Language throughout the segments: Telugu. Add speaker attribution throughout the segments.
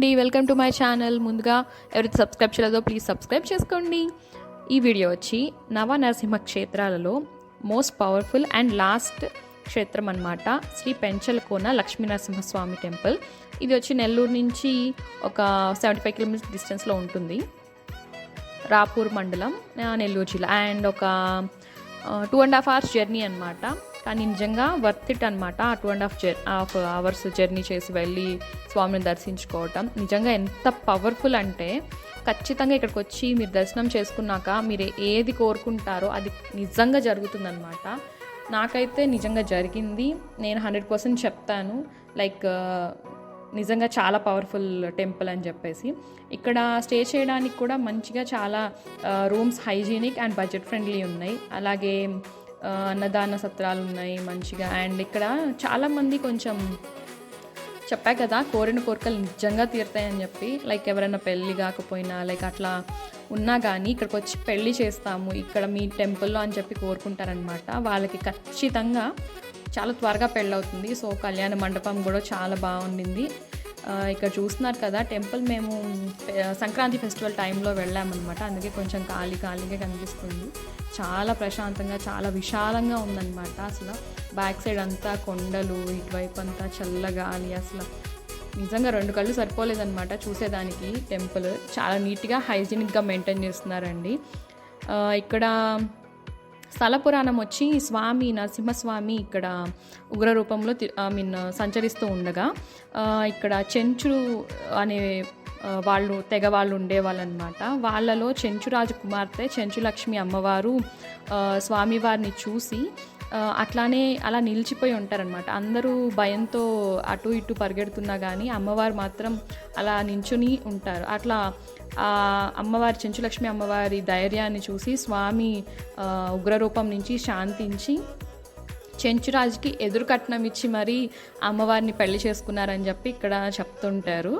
Speaker 1: అండి. వెల్కమ్ టు మై ఛానల్ ముందుగా ఎవరైతే సబ్స్క్రైబ్ చేయలేదో ప్లీజ్ సబ్స్క్రైబ్ చేసుకోండి. ఈ వీడియో వచ్చి నవ నరసింహ క్షేత్రాలలో మోస్ట్ పవర్ఫుల్ అండ్ లాస్ట్ క్షేత్రం అన్నమాట. శ్రీ పెంచలకోన లక్ష్మీ నరసింహస్వామి టెంపుల్. ఇది వచ్చి నెల్లూరు నుంచి ఒక సెవెంటీ ఫైవ్ కిలోమీటర్స్ డిస్టెన్స్లో ఉంటుంది. రాపూర్ మండలం నెల్లూరు జిల్లా. అండ్ ఒక two and half hours journey అనమాట కానీ నిజంగా వర్త్ ఇట్ అనమాట ఆ టూ అండ్ హాఫ్ జర్ హాఫ్ అవర్స్ జర్నీ చేసి వెళ్ళి స్వామిని దర్శించుకోవటం. నిజంగా ఎంత పవర్ఫుల్ అంటే ఖచ్చితంగా ఇక్కడికి వచ్చి మీరు దర్శనం చేసుకున్నాక మీరు ఏది కోరుకుంటారో అది నిజంగా జరుగుతుందన్నమాట. నాకైతే నిజంగా జరిగింది. నేను హండ్రెడ్ పర్సెంట్ చెప్తాను. లైక్ నిజంగా చాలా పవర్ఫుల్ టెంపుల్ అని చెప్పేసి. ఇక్కడ స్టే చేయడానికి కూడా మంచిగా చాలా rooms hygienic and budget friendly ఉన్నాయి. అలాగే అన్నదాన సత్రాలు ఉన్నాయి మంచిగా. అండ్ ఇక్కడ చాలామంది కొంచెం చెప్పా కదా కోరిన కోరికలు నిజంగా తీరుతాయని చెప్పి లైక్ ఎవరైనా పెళ్ళి కాకపోయినా లైక్ అట్లా ఉన్నా కానీ ఇక్కడికి వచ్చి పెళ్ళి చేస్తాము ఇక్కడ మీ టెంపుల్లో అని చెప్పి కోరుకుంటారనమాట వాళ్ళకి ఖచ్చితంగా చాలా త్వరగా పెళ్ళవుతుంది. సో కళ్యాణ మండపం కూడా చాలా బాగుండింది. ఇక్కడ చూస్తున్నారు కదా టెంపుల్ మేము సంక్రాంతి ఫెస్టివల్ టైంలో వెళ్ళామన్నమాట. అందుకే కొంచెం ఖాళీ ఖాళీగా కనిపిస్తుంది. చాలా ప్రశాంతంగా చాలా విశాలంగా ఉందన్నమాట అసలు. బ్యాక్ సైడ్ అంతా కొండలు ఇటువైపు అంతా చల్లగాలి అసలు. నిజంగా రెండు కళ్ళు సరిపోలేదన్నమాట చూసేదానికి టెంపుల్. చాలా నీట్గా హైజీనిక్గా మెయింటైన్ చేస్తున్నారండి. ఇక్కడ స్థల పురాణం వచ్చి స్వామి నరసింహస్వామి ఇక్కడ ఉగ్ర రూపంలో ఐ మీన్ uh, సంచరిస్తూ ఉండగా uh, ఇక్కడ చెంచు అనే uh, వాళ్ళు తెగ వాళ్ళు ఉండేవాళ్ళనమాట. వాళ్ళలో చెంచురాజు కుమార్తె చెంచులక్ష్మి అమ్మవారు స్వామివారిని చూసి అట్లానే అలా నిలిచిపోయి ఉంటారనమాట. అందరూ భయంతో అటు ఇటు పరిగెడుతున్నా కానీ అమ్మవారు మాత్రం అలా నించుని ఉంటారు. అట్లా అమ్మవారి చెంచులక్ష్మి అమ్మవారి ధైర్యాన్ని చూసి స్వామి ఉగ్రరూపం నుంచి శాంతించి చెంచురాజుకి ఎదురు కట్నం ఇచ్చి మరీ అమ్మవారిని పెళ్ళి చేసుకున్నారని చెప్పి ఇక్కడ చెప్తుంటారు.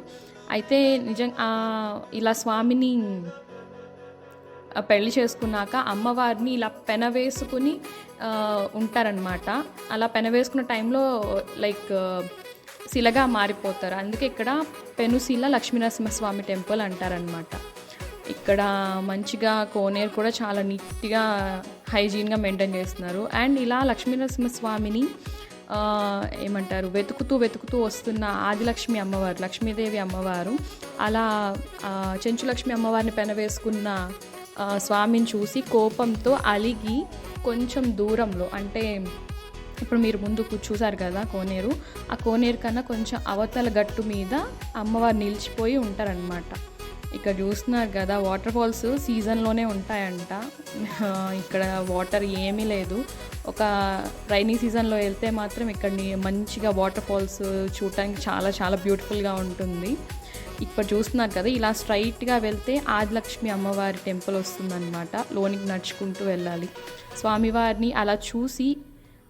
Speaker 1: అయితే నిజం ఇలా స్వామిని పెళ్ళి చేసుకున్నాక అమ్మవారిని ఇలా పెనవేసుకుని ఉంటారనమాట అలా పెనవేసుకున్న టైంలో లైక్ శిలగా మారిపోతారు. అందుకే ఇక్కడ పెనుశిల లక్ష్మీనరసింహస్వామి టెంపుల్ అంటారనమాట ఇక్కడ మంచిగా కోనేరు కూడా చాలా నీట్గా హైజీన్గా మెయింటైన్ చేస్తున్నారు. అండ్ ఇలా లక్ష్మీనరసింహస్వామిని ఏమంటారు వెతుకుతూ వెతుకుతూ వస్తున్న ఆదిలక్ష్మి అమ్మవారు లక్ష్మీదేవి అమ్మవారు అలా చెంచులక్ష్మి అమ్మవారిని పెనవేసుకున్న స్వామిని చూసి కోపంతో అలిగి కొంచెం దూరంలో అంటే ఇప్పుడు మీరు ముందుకు చూసారు కదా కోనేరు. ఆ కోనేరు కన్నా కొంచెం అవతల గట్టు మీద అమ్మవారు నిలిచిపోయి ఉంటారనమాట ఇక్కడ చూస్తున్నారు కదా వాటర్ ఫాల్స్ సీజన్లోనే ఉంటాయంట. ఇక్కడ వాటర్ ఏమీ లేదు. ఒక రైనీ సీజన్లో వెళ్తే మాత్రం ఇక్కడ మంచిగా వాటర్ ఫాల్స్ చూడటానికి చాలా చాలా బ్యూటిఫుల్గా ఉంటుంది. ఇప్పుడు చూస్తున్నారు కదా ఇలా స్ట్రైట్గా వెళ్తే ఆదిలక్ష్మి అమ్మవారి టెంపుల్ వస్తుందన్నమాట. లోనికి నడుచుకుంటూ వెళ్ళాలి. స్వామివారిని అలా చూసి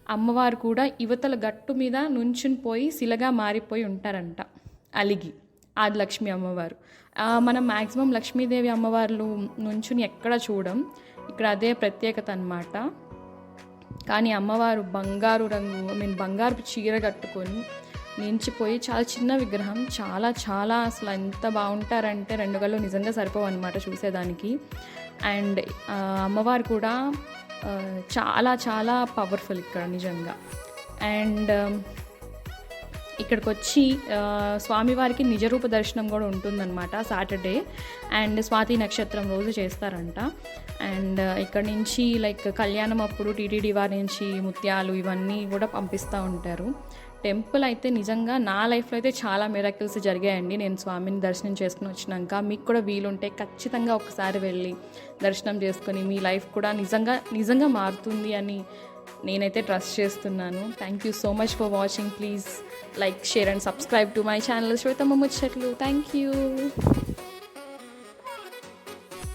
Speaker 1: అమ్మవారు కూడా యువతల గట్టు మీద నుంచుని పోయి శిలగా మారిపోయి ఉంటారంట. అలిగి ఆదిలక్ష్మి అమ్మవారు. మనం మ్యాక్సిమం లక్ష్మీదేవి అమ్మవార్లు నుంచుని ఎక్కడ చూడం ఇక్కడ అదే ప్రత్యేకత అనమాట కానీ అమ్మవారు బంగారు రంగు ఐ మీన్ బంగారు చీర కట్టుకొని నించిపోయి చాలా చిన్న విగ్రహం చాలా చాలా అసలు ఎంత బాగుంటారంటే రెండు గళ్ళు నిజంగా సరిపోవు అనమాట చూసేదానికి. అండ్ అమ్మవారు కూడా చాలా చాలా పవర్ఫుల్ ఇక్కడ నిజంగా. అండ్ um, ఇక్కడికి వచ్చి స్వామివారికి నిజరూప దర్శనం కూడా ఉంటుందన్నమాట సాటర్డే అండ్ స్వాతి నక్షత్రం రోజు చేస్తారంట. అండ్ uh, ఇక్కడ నుంచి లైక్ కళ్యాణం అప్పుడు టీటీడీ వారి నుంచి ముత్యాలు ఇవన్నీ కూడా పంపిస్తూ ఉంటారు. టెంపుల్ అయితే నిజంగా నా లైఫ్లో అయితే చాలా మిరాకిల్స్ జరిగాయండి. నేను స్వామిని దర్శనం చేసుకుని వచ్చినాక మీకు కూడా వీలుంటే ఖచ్చితంగా ఒకసారి వెళ్ళి దర్శనం చేసుకొని మీ లైఫ్ కూడా నిజంగా నిజంగా మారుతుంది అని నేనైతే ట్రస్ట్ చేస్తున్నాను. Thank you so much for watching please like share and subscribe to my channel Swethamma Muchatlu thank you